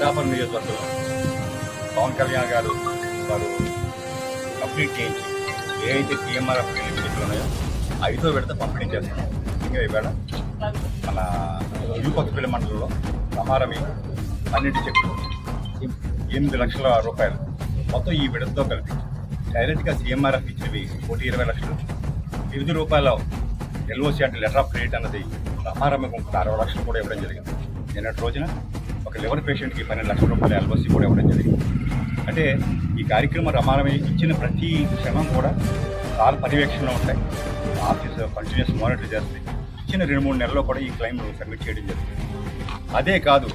పిఠాపురం నియోజకవర్గంలో పవన్ కళ్యాణ్ గారు వారు కంప్లీట్ చేయించి ఏ అయితే టీఎంఆర్ఎఫ్ నిధులు ఉన్నాయో ఐదో విడత పంపిణీ చేస్తున్నాం ఇంకా ఇవాళ మన యూపతిపల్లి మండలంలో సమారమి పన్నెండు చెట్లు ఎనిమిది లక్షల రూపాయలు మొత్తం ఈ విడతతో కలిపి డైరెక్ట్గా సీఎంఆర్ఎఫ్ ఇచ్చినవి కోటి ఇరవై లక్షలు. ఎనిమిది రూపాయల ఎల్ఓసి అంటే లెటర్ ఆఫ్ క్రెడిట్ అన్నది సమారమికి ఇంకొక అరవై లక్షలు కూడా ఇవ్వడం జరిగింది. నిన్నటి రోజున ఒక లివర్ పేషెంట్కి పన్నెండు లక్షల రూపాయల ఎల్ఓసి కూడా ఇవ్వడం జరిగింది. అంటే ఈ కార్యక్రమం రమాణమై ఇచ్చిన ప్రతి క్షణం కూడా చాలా పర్యవేక్షణలో ఉంటాయి. ఆఫీస్ కంటిన్యూస్ మానిటర్ చేస్తుంది ఇచ్చిన రెండు మూడు నెలల్లో కూడా ఈ క్లైమ్ సబ్మిట్ చేయడం జరిగింది అదే కాదు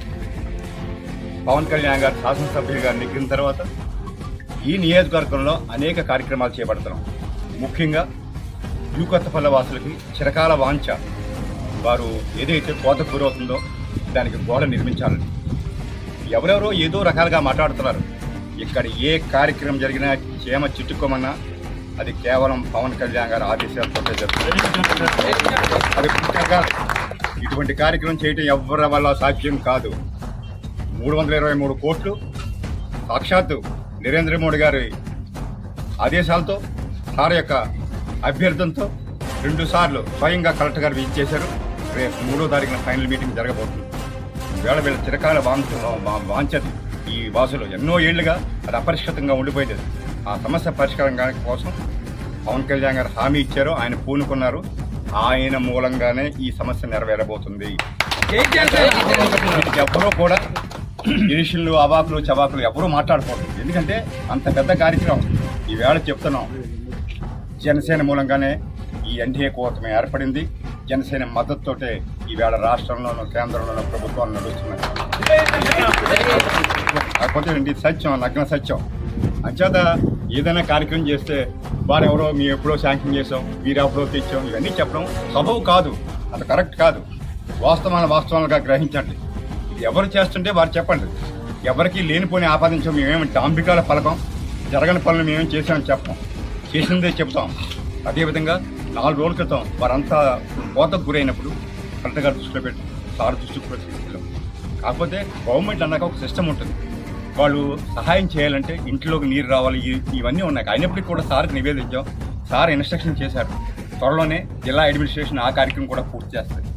పవన్ కళ్యాణ్ గారు శాసనసభ్యులుగా నెగ్గిన తర్వాత ఈ నియోజకవర్గంలో అనేక కార్యక్రమాలు చేపడుతున్నాం. ముఖ్యంగా యూకొత్తపల్ల వాసులకి చిరకాల వాంఛ. వారు ఏదైతే కోత గురవుతుందో దానికి గోడ నిర్మించాలని. ఎవరెవరో ఏదో రకాలుగా మాట్లాడుతున్నారు. ఇక్కడ ఏ కార్యక్రమం జరిగినా క్షేమ చిట్టుకోమన్నా అది కేవలం పవన్ కళ్యాణ్ గారి ఆదేశాలతో జరుగుతుంది. అది ముఖ్యంగా ఇటువంటి కార్యక్రమం చేయటం ఎవరి వల్ల సాధ్యం కాదు. మూడు వందల ఇరవై మూడు కోట్లు సాక్షాత్తు నరేంద్ర మోడీ గారి ఆదేశాలతో సార్ యొక్క అభ్యర్థనతో రెండు సార్లు స్వయంగా కలెక్టర్ గారు విజిట్ చేశారు. రేపు మూడో తారీఖున ఫైనల్ మీటింగ్ జరగబోతుంది. వేళ వీళ్ళ చిరకాల వాంఛ ఈ వాసులు ఎన్నో ఏళ్ళుగా అది అపరిష్కృతంగా ఉండిపోయేది. ఆ సమస్య పరిష్కారం కాని కోసం పవన్ కళ్యాణ్ గారు హామీ ఇచ్చారు ఆయన పూనుకున్నారు. ఆయన మూలంగానే ఈ సమస్య నెరవేరబోతుంది. ఎవరూ కూడా గిరీషులు అవాకులు చవాకులు ఎవరూ మాట్లాడకూడదు. ఎందుకంటే అంత పెద్ద కార్యక్రమం. ఈవేళ చెప్తున్నాం జనసేన మూలంగానే ఈ ఎన్డీఏ కూటమి ఏర్పడింది. జనసేన మద్దతుతోటే ఈవేళ రాష్ట్రంలోనూ కేంద్రంలోనూ ప్రభుత్వాలు నడుస్తున్నాయి. కాకపోతే ఇది సత్యం నగ్న సత్యం. అంచేత ఏదైనా కార్యక్రమం చేస్తే వారెవరో మేము ఎప్పుడో శాంక్షన్ చేసాం మీరు ఎప్పుడో తెచ్చాం ఇవన్నీ చెప్పడం సబవు కాదు. అది కరెక్ట్ కాదు. వాస్తవాలను వాస్తవాలుగా గ్రహించండి. ఇది ఎవరు చేస్తుంటే వారు చెప్పండి. ఎవరికి లేనిపోని ఆపాదించాం మేమేమి డాంబికాల పలకం. జరగని పనులు మేమేం చేసామని చెప్పం. చేసిందే చెప్తాం. అదేవిధంగా నాలుగు రోజుల క్రితం వారంతా కోతకు గురైనప్పుడు కరెక్ట్గా దృష్టిలో పెట్టి సార్ దృష్టికి కూడా తీసుకెళ్ళాం. కాకపోతే గవర్నమెంట్ అన్నాక ఒక సిస్టమ్ ఉంటుంది. వాళ్ళు సహాయం చేయాలంటే ఇంట్లోకి నీరు రావాలి ఇవన్నీ ఉన్నాయి. అయినప్పటికీ కూడా సార్కి నివేదించాం. సార్ ఇన్స్ట్రక్షన్ చేశారు. త్వరలోనే జిల్లా అడ్మినిస్ట్రేషన్ ఆ కార్యక్రమం కూడా పూర్తి చేస్తుంది.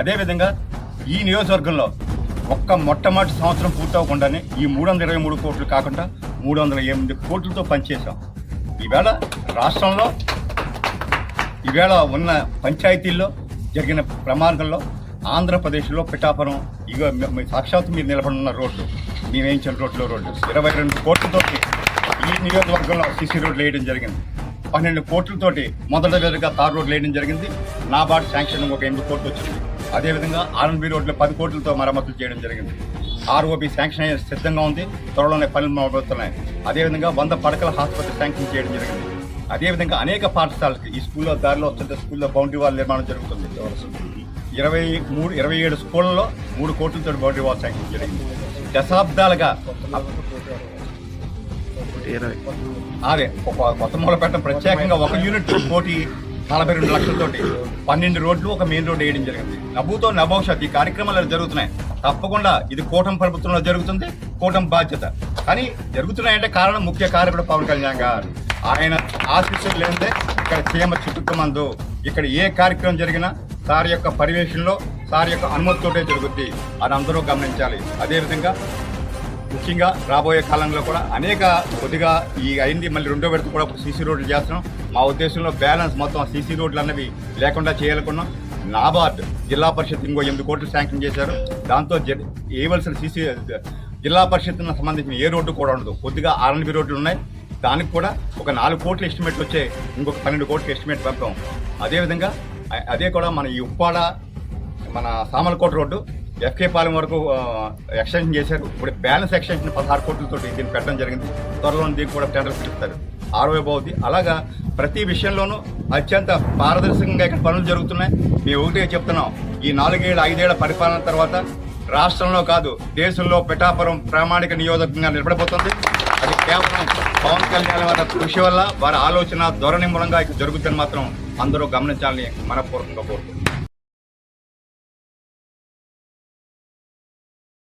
అదేవిధంగా ఈ నియోజకవర్గంలో ఒక్క మొట్టమొదటి సంవత్సరం పూర్తవకుండానే ఈ మూడు వందల ఇరవై మూడు కోట్లు కాకుండా మూడు వందల ఎనిమిది కోట్లతో పనిచేశాం. ఈవేళ రాష్ట్రంలో ఈవేళ ఉన్న పంచాయతీల్లో జరిగిన ప్రమాదంలో ఆంధ్రప్రదేశ్లో పిఠాపురం ఇక సాక్షాత్తు మీరు నిలబడి ఉన్న రోడ్లు మేము వేయించిన రోడ్లు రోడ్లు ఇరవై రెండు కోట్లతోటి ఈ నియోజకవర్గంలో సిసి రోడ్లు వేయడం జరిగింది. పన్నెండు కోట్లతోటి మొదటి విధంగా తార్ రోడ్లు వేయడం జరిగింది. నాబార్డ్ శాంక్షన్ ఒక ఎనిమిది కోట్లు వచ్చింది. అదేవిధంగా ఆర్ఎన్బి రోడ్లు పది కోట్లతో మరమ్మతులు చేయడం జరిగింది. ఆర్ఓబి శాంక్షన్ అయ్యే సిద్ధంగా ఉంది. త్వరలోనే పనులు మొదలవుతున్నాయి అదేవిధంగా వంద పడకల ఆసుపత్రి శాంక్షన్ చేయడం జరిగింది. అదేవిధంగా అనేక పాఠశాలకి ఈ స్కూల్లో దారిలో వస్తుంటే స్కూల్లో బౌండరీ వాల్ నిర్మాణం జరుగుతుంది. ఇరవై మూడు ఇరవై ఏడు స్కూళ్ళలో మూడు కోట్లతో బౌండరీ వాల్ శాంక్షన్ జరిగింది. దశాబ్దాలుగా అదే కొత్త మూలపేట ప్రత్యేకంగా ఒక యూనిట్ కోటి నలభై రెండు లక్షలతోటి పన్నెండు రోడ్లు ఒక మెయిన్ రోడ్ వేయడం జరిగింది. నవ్వుతో నభవిష్యత్ ఈ కార్యక్రమాలు జరుగుతున్నాయి. తప్పకుండా ఇది కూటమి ప్రభుత్వంలో జరుగుతుంది కూటమి బాధ్యత. కానీ జరుగుతున్నాయంటే కారణం ముఖ్య కారకుడు పవన్ కళ్యాణ్ గారు. ఆయన ఆశీస్సులు లేనిదే ఇక్కడ చీమ చుట్టుకుమందు ఇక్కడ ఏ కార్యక్రమం జరిగినా సార్ యొక్క పర్యవేక్షణలో సార్ యొక్క అనుమతితోటే జరుగుద్ది. అది అందరూ గమనించాలి. అదేవిధంగా ముఖ్యంగా రాబోయే కాలంలో కూడా అనేక కొద్దిగా ఈ అయింది మళ్ళీ రెండో విడత కూడా సీసీ రోడ్లు చేస్తున్నాం. మా ఉద్దేశంలో బ్యాలెన్స్ మొత్తం సీసీ రోడ్లు అన్నవి లేకుండా చేయాలనుకున్నాం. నాబార్డ్ జిల్లా పరిషత్ ఇంకో ఎనిమిది కోట్లు శాంక్షన్ చేశారు. దాంతో జ- వేయవలసిన సీసీ జిల్లా పరిషత్ సంబంధించిన ఏ రోడ్డు కూడా ఉండదు. కొద్దిగా ఆర్ఎన్బి రోడ్లు ఉన్నాయి. దానికి కూడా ఒక నాలుగు కోట్ల ఎస్టిమేట్ వచ్చే ఇంకొక పన్నెండు కోట్ల ఎస్టిమేట్ పంపాం. అదేవిధంగా అదే కూడా మన ఈ ఉప్పాడ మన సామలకోట రోడ్డు ఎఫ్కే పాలెం వరకు ఎక్స్టెన్షన్ చేశారు. ఇప్పుడు బ్యాలెన్స్ ఎక్స్టెన్షన్ పదహారు కోట్లతో దీన్ని పెట్టడం జరిగింది. త్వరలో దీనికి కూడా టెండర్ పిలుస్తారు. ఆరోగ్య బాగుంది అలాగా ప్రతి విషయంలోనూ అత్యంత పారదర్శకంగా ఇక్కడ పనులు జరుగుతున్నాయి. మేము ఒకటే చెప్తున్నాం. ఈ నాలుగేళ్ళ ఐదేళ్ళ పరిపాలన తర్వాత రాష్ట్రంలో కాదు దేశంలో పిఠాపురం ప్రామాణిక నియోజకంగా నిలబడిపోతుంది అది కేవలం పవన్ కళ్యాణ్ వారి కృషి వల్ల వారి ఆలోచన ధోరణి మూలంగా ఇక జరుగుతుందని మాత్రం అందరూ గమనించాలని మనపూర్వకంగా కోరుకుంటున్నాం.